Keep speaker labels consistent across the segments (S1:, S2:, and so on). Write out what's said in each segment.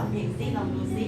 S1: อนเพลงซิลองดูซิ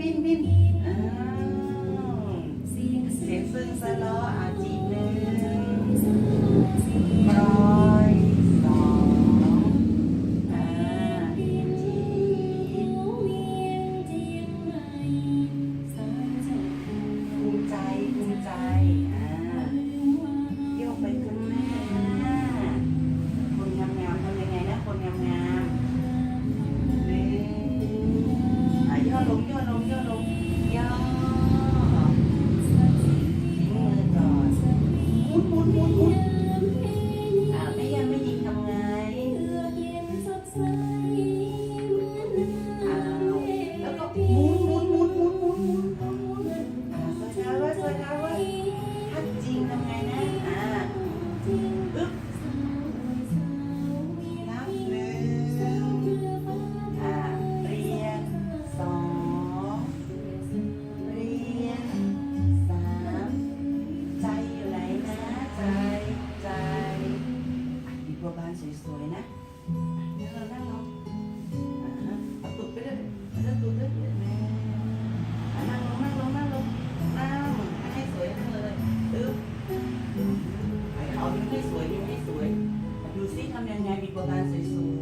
S1: บินบินอ้าวเสียงซึ้งสะลออาจีหนึ่งปล่อยสองอ่าจีภูมิใจภูมิใจ muito, muito สวยๆนะนั่งลงนั่งลงอะเอาตุดไปด้วยเอาตุดด้วยแม่นั่งลงนั่งลงนั่งลงนั่งให้สวยนั่งเลยอึ๊บเอายิ้มให้สวยยิ้มให้สวยดูซิทำยังไงมีโบราณสวยๆ